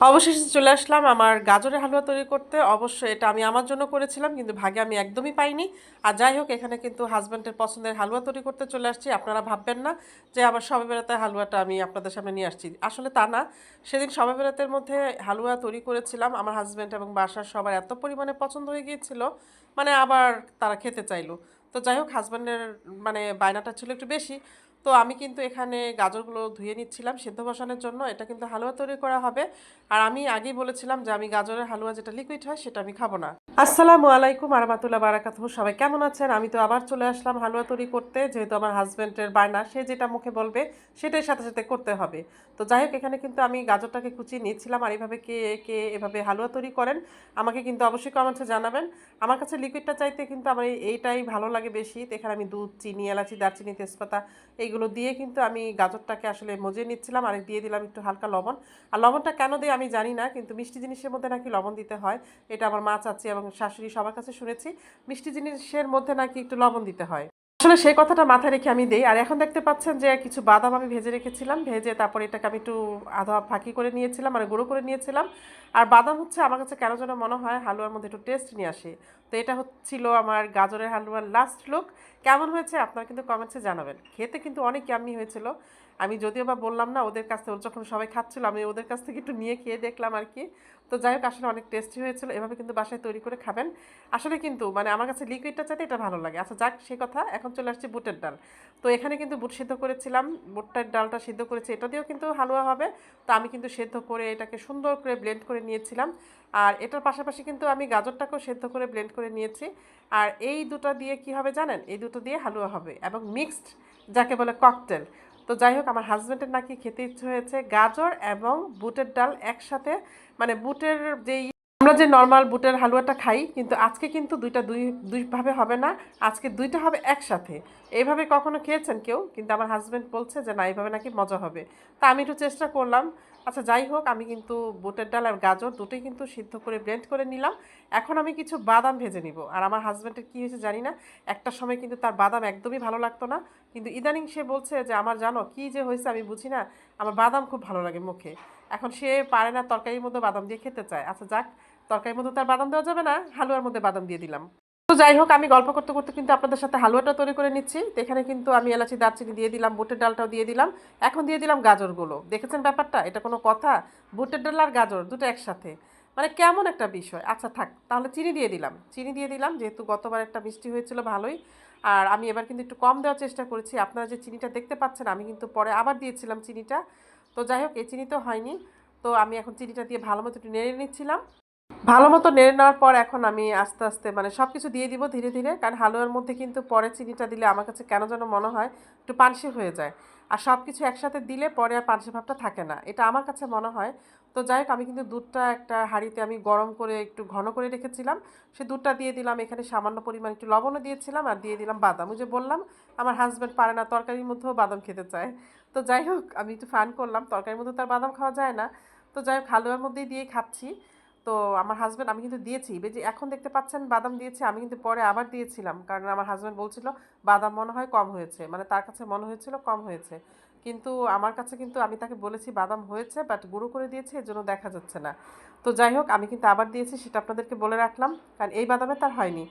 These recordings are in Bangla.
অবশেষে চলে আসলাম আমার গাজরের হালুয়া তৈরি করতে। অবশ্যই এটা আমি আমার জন্য করেছিলাম, কিন্তু ভাগে আমি একদমই পাইনি। আর যাই হোক, এখানে কিন্তু হাজব্যান্ডের পছন্দের হালুয়া তৈরি করতে চলে আসছি। আপনারা ভাববেন না যে আবার সবে বেড়াতে হালুয়াটা আমি আপনাদের সামনে নিয়ে আসছি। আসলে তা না, সেদিন সবে বেড়াতের মধ্যে হালুয়া তৈরি করেছিলাম। আমার হাজব্যান্ড এবং বাসার সবার এত পরিমাণে পছন্দ হয়ে গিয়েছিল মানে আবার তারা খেতে চাইলো। তো যাই হোক হাজব্যান্ডের মানে বায়নাটা ছিল একটু বেশি তো আমি কিন্তু এখানে গাজরগুলো ধুয়ে নিচ্ছিলাম সেদ্ধ বসানোর জন্য। এটা কিন্তু হালুয়া তৈরি করা হবে। আর আমি আগেই বলেছিলাম যে আমি গাজরের হালুয়া যেটা লিকুইড হয় সেটা আমি খাব না। আসসালামু আলাইকুম আরহামাতুল্লাহ বারাকাতুহু। সবাই কেমন আছেন? আমি তো আবার চলে আসলাম হালুয়া তৈরি করতে। যেহেতু আমার হাজব্যান্ডের বায়না, সে যেটা মুখে বলবে সেটাই সাথে সাথে করতে হবে। তো যাই হোক, এখানে কিন্তু আমি গাজরটাকে কুচিয়ে নিয়েছিলাম আর এইভাবে কে কে এভাবে হালুয়া তৈরি করেন আমাকে কিন্তু অবশ্যই কমেন্টসে জানাবেন। আমার কাছে লিকুইডটা চাইতে কিন্তু আমার এইটাই ভালো লাগে বেশি। এখানে আমি দুধ, চিনি, এলাচি, দারচিনি, তেজপাতা এইগুলো দিয়ে কিন্তু আমি গাজরটাকে আসলে মজিয়ে নিচ্ছিলাম। আর দিয়ে দিলাম একটু হালকা লবণ। আর লবণটা কেন দিই আমি জানি না, কিন্তু মিষ্টি জিনিসের মধ্যে নাকি লবণ দিতে হয়। এটা আমার মা চাচ্ছি এবং শাশুড়ি সবার কাছে শুনেছি। মিষ্টি জিনিসের মধ্যে নাকি একটু লবণ দিতে হয়। আসলে সেই কথাটা মাথায় রেখে আমি দিই। আর এখন দেখতে পাচ্ছেন যে কিছু বাদাম আমি ভেজে রেখেছিলাম, ভেজে তারপরে এটাকে আমি একটু আধা ফাঁকি করে নিয়েছিলাম মানে গুঁড়ো করে নিয়েছিলাম। আর বাদাম হচ্ছে আমার কাছে কেন যেন মনে হয় হালুয়ার মধ্যে একটু টেস্ট নিয়ে আসে। তো এটা হচ্ছিল আমার গাজরের হালুয়ার লাস্ট লুক কেমন হয়েছে আপনারা কিন্তু কমেন্টসে জানাবেন। খেতে কিন্তু অনেক ইয়াম্মি হয়েছিল। আমি যদিও বা বললাম না, ওদের কাছ থেকে, যখন সবাই খাচ্ছিল, আমি ওদের কাছ থেকে একটু নিয়ে খেয়ে দেখলাম আর কি। তো যাই হোক, আসলে অনেক টেস্টি হয়েছিল। এভাবে কিন্তু বাসায় তৈরি করে খাবেন। আসলে কিন্তু মানে আমার কাছে লিকুইডটা চাইতে এটা ভালো লাগে। আচ্ছা যাক, সে কথা। এখন চলে আসছে বুটের ডাল। তো এখানে কিন্তু বুট সিদ্ধ করেছিলাম। বুটটার ডালটা সিদ্ধ করেছি। এটা দিয়েও কিন্তু হালুয়া হবে। তো আমি কিন্তু সেদ্ধ করে এটাকে সুন্দর করে ব্লেন্ড করে নিয়েছিলাম। আর এটার পাশাপাশি কিন্তু আমি গাজরটাকেও সেদ্ধ করে ব্লেন্ড করে নিয়েছি। আর এই দুটো দিয়ে কি হবে জানেন? এই দুটো দিয়ে হালুয়া হবে এবং মিক্সড যাকে বলে ককটেল তো যাই হোক, আমার হাজব্যান্ডের নাকি খেতে ইচ্ছে হয়েছে। গাজর এবং বুটের ডাল একসাথে মানে বুটের যেই আমরা যে নর্মাল বুটের হালুয়াটা খাই, কিন্তু আজকে কিন্তু দুইটা দুই দুইভাবে হবে না, আজকে দুইটা হবে একসাথে। এইভাবে কখনো খেয়েছেন কেউ? কিন্তু আমার হাজব্যান্ড বলছে যে, না, এইভাবে নাকি মজা হবে। তা আমি একটু চেষ্টা করলাম। আচ্ছা যাই হোক, আমি কিন্তু বুটের ডাল আর গাজর দুটোই কিন্তু সিদ্ধ করে ব্লেন্ড করে নিলাম। এখন আমি কিছু বাদাম ভেজে নিব। আর আমার হাজব্যান্ডের কী হয়েছে জানি না, একটা সময় কিন্তু তার বাদাম একদমই ভালো লাগতো না। কিন্তু ইদানিং সে বলছে যে, আমার জানো, কি যে হয়েছে আমি বুঝি না, আমার বাদাম খুব ভালো লাগে মুখে। এখন সে পারে না তরকারির মধ্যে বাদাম দিয়ে খেতে চায়। আচ্ছা যাক, তরকারির মধ্যে তার বাদাম দেওয়া যাবে না, হালুয়ার মধ্যে বাদাম দিয়ে দিলাম। তো যাই হোক, আমি গল্প করতে করতে কিন্তু আপনাদের সাথে হালুয়াটা তৈরি করে নিচ্ছি। তো এখানে কিন্তু আমি এলাচি, দারচিনি দিয়ে দিলাম, বুটের ডালটাও দিয়ে দিলাম। এখন দিয়ে দিলাম গাজরগুলো। দেখেছেন ব্যাপারটা? এটা কোনো কথা? বুটের ডাল আর গাজর দুটো একসাথে। মানে কেমন একটা বিষয়। আচ্ছা থাক, তাহলে চিনি দিয়ে দিলাম। চিনি দিয়ে দিলাম, যেহেতু গতবার একটা মিষ্টি হয়েছিল, ভালোই। আর আমি এবার কিন্তু একটু কম দেওয়ার চেষ্টা করেছি। আপনারা যে চিনিটা দেখতে পাচ্ছেন, আমি কিন্তু পরে আবার দিয়েছিলাম চিনিটা। তো যাই হোক, এই চিনি তো হয়নি। তো আমি এখন চিনিটা দিয়ে ভালো মতো একটু নেড়ে নিচ্ছিলাম। ভালো মতো নেড়ে নেওয়ার পর এখন আমি আস্তে আস্তে মানে সব কিছু দিয়ে দিব ধীরে ধীরে, কারণ হালুয়ার মধ্যে কিন্তু পরে চিনিটা দিলে আমার কাছে কেন যেন মনে হয় একটু পানসি হয়ে যায়। আর সব কিছু একসাথে দিলে পরে আর পানসি ভাবটা থাকে না। এটা আমার কাছে মনে হয়। তো যাই হোক, আমি কিন্তু দুধটা একটা হাঁড়িতে আমি গরম করে একটু ঘন করে রেখেছিলাম। সে দুধটা দিয়ে দিলাম, এখানে সামান্য পরিমাণ একটু লবণও দিয়েছিলাম আর দিয়ে দিলাম বাদাম। ওই যে বললাম, আমার হাজব্যান্ড পারে না, তরকারির মধ্যেও বাদাম খেতে চায়। তো যাই হোক, আমি একটু ফান করলাম, তরকারির মধ্যে তার বাদাম খাওয়া যায় না। তো যাই হোক, হালুয়ার মধ্যেই দিয়ে খাচ্ছি। তো আমার হাজব্যান্ড আমি কিন্তু দিয়েছি। যে এখন দেখতে পাচ্ছেন বাদাম দিয়েছি, আমি কিন্তু পরে আবার দিয়েছিলাম। কারণ আমার হাজব্যান্ড বলছিল, বাদাম মনে হয় কম হয়েছে। মানে তার কাছে মনে হয়েছিল কম হয়েছে। কিন্তু আমার কাছে কিন্তু আমি তাকে বলেছি, বাদাম হয়েছে বাট গুঁড়ো করে দিয়েছি, এর জন্য দেখা যাচ্ছে না। তো যাই হোক, আমি কিন্তু আবার দিয়েছি, সেটা আপনাদেরকে বলে রাখলাম। কারণ এই বাদামে তার হয়নি।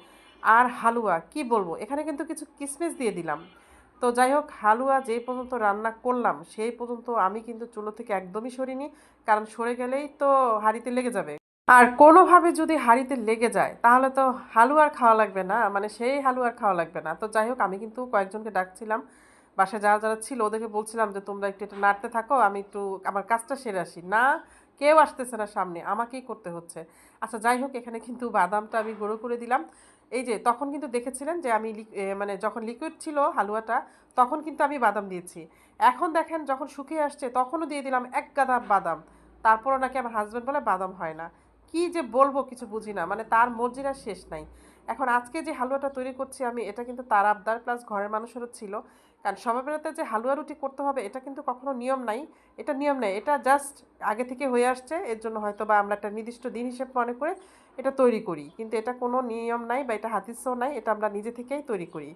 আর হালুয়া, কি বলব? এখানে কিন্তু কিছু কিসমিস দিয়ে দিলাম। তো যাই হোক, হালুয়া যেই পর্যন্ত রান্না করলাম, সেই পর্যন্ত আমি কিন্তু চুলো থেকে একদমই সরিনি। কারণ সরে গেলেই তো হাঁড়িতে লেগে যাবে। আর কোনোভাবে যদি হাঁড়িতে লেগে যায়, তাহলে তো হালুয়ার খাওয়া লাগবে না মানে সেই হালুয়ার খাওয়া লাগবে না। তো যাই হোক, আমি কিন্তু কয়েকজনকে ডাকছিলাম, বাসায় যারা যারা ছিল ওদেরকে বলছিলাম যে, তোমরা একটু একটু নাড়তে থাকো, আমি একটু আমার কাজটা সেরে আসি। না, কেউ আসতেছে না সামনে, আমাকেই করতে হচ্ছে। আচ্ছা যাই হোক, এখানে কিন্তু বাদামটা আমি গুঁড়ো করে দিলাম। এই যে, তখন কিন্তু দেখেছিলেন যে, আমি মানে যখন লিকুইড ছিল হালুয়াটা, তখন কিন্তু আমি বাদাম দিয়েছি। এখন দেখেন, যখন শুকিয়ে আসছে, তখনও দিয়ে দিলাম এক গাদা বাদাম। তারপরও নাকি আমার হাজব্যান্ড বলে বাদাম হয় না। কি যে বলব কিছু বুঝি না। মানে তার মর্জির শেষ নাই। এখন আজকে যে হালুয়াটা তৈরি করছি আমি, এটা কিন্তু তার আবদার প্লাস ঘরের মানুষেরও ছিল। কারণ সবাই যে হালুয়া রুটি করতে হবে, এটা কিন্তু কখনো নিয়ম নাই। এটা নিয়ম নেই, এটা জাস্ট আগে থেকে হয়ে আসছে। এর জন্য হয়তো বা আমরা একটা নির্দিষ্ট দিন হিসেবে মনে করে এটা তৈরি করি। কিন্তু এটা কোনো নিয়ম নাই বা এটা হাতিসও নাই, এটা আমরা নিজে থেকেই তৈরি করি।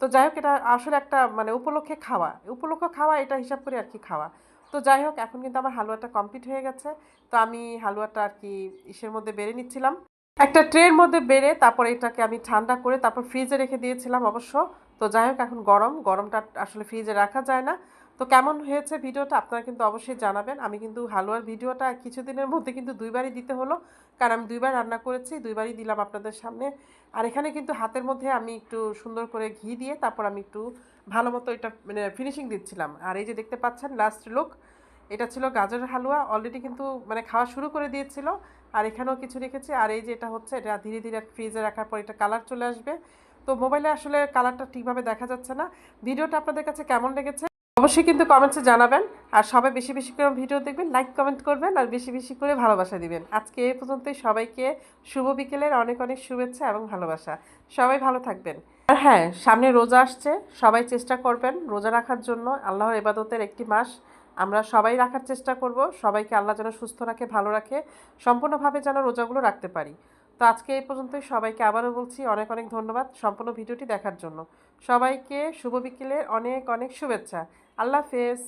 তো যাই হোক, এটা আসলে একটা মানে উপলক্ষে খাওয়া। উপলক্ষ খাওয়া, এটা হিসাব করে আর কি খাওয়া। তো যাই হোক, এখন কিন্তু আমার হালুয়াটা কমপ্লিট হয়ে গেছে। তো আমি হালুয়াটা আর কি ইসের মধ্যে বেড়ে নিচ্ছিলাম। একটা ট্রের মধ্যে বেড়ে তারপর এটাকে আমি ঠান্ডা করে তারপর ফ্রিজে রেখে দিয়েছিলাম অবশ্য। তো যাই হোক, এখন গরম। গরমটা আসলে ফ্রিজে রাখা যায় না। তো কেমন হয়েছে ভিডিওটা আপনারা কিন্তু অবশ্যই জানাবেন। আমি কিন্তু হালুয়ার ভিডিওটা কিছুদিনের মধ্যে কিন্তু দুইবারই দিতে হলো। কারণ আমি দুইবার রান্না করেছি, দুইবারই দিলাম আপনাদের সামনে। আর এখানে কিন্তু হাতের মধ্যে আমি একটু সুন্দর করে ঘি দিয়ে তারপর আমি একটু ভালো মতো এটা মানে ফিনিশিং দিচ্ছিলাম। আর এই যে দেখতে পাচ্ছেন লাস্ট লুক এটা ছিল গাজরের হালুয়া। অলরেডি কিন্তু মানে খাওয়া শুরু করে দিয়েছিল। আর এখানেও কিছু রেখেছি। আর এই যে এটা হচ্ছে, এটা ধীরে ধীরে ফ্রিজে রাখার পর এটা কালার চলে আসবে। তো মোবাইলে আসলে কালারটা ঠিকভাবে দেখা যাচ্ছে না। ভিডিওটা আপনাদের কাছে কেমন লেগেছে? অবশ্যই কিন্তু কমেন্টসে জানাবেন। আর সবাই বেশি বেশি করে ভিডিও দেখবেন লাইক কমেন্ট করবেন আর বেশি বেশি করে ভালোবাসা দিবেন। আজকে এ পর্যন্তই সবাইকে শুভ বিকেলের অনেক অনেক শুভেচ্ছা এবং ভালোবাসা। সবাই ভালো থাকবেন। হ্যাঁ সামনে রোজা আসছে, সবাই চেষ্টা করবেন রোজা রাখার জন্য। আল্লাহর ইবাদতের একটি মাস, আমরা সবাই রাখার চেষ্টা করব, সবাইকে আল্লাহ যেন সুস্থ রাখে, ভালো রাখে, সম্পূর্ণভাবে যেন রোজাগুলো রাখতে পারি। তো আজকে এই পর্যন্তই, সবাইকে আবারও বলছি অনেক অনেক ধন্যবাদ সম্পূর্ণ ভিডিওটি দেখার জন্য। সবাইকে শুভ বিকেলের অনেক অনেক শুভেচ্ছা। আল্লাহ হাফেজ।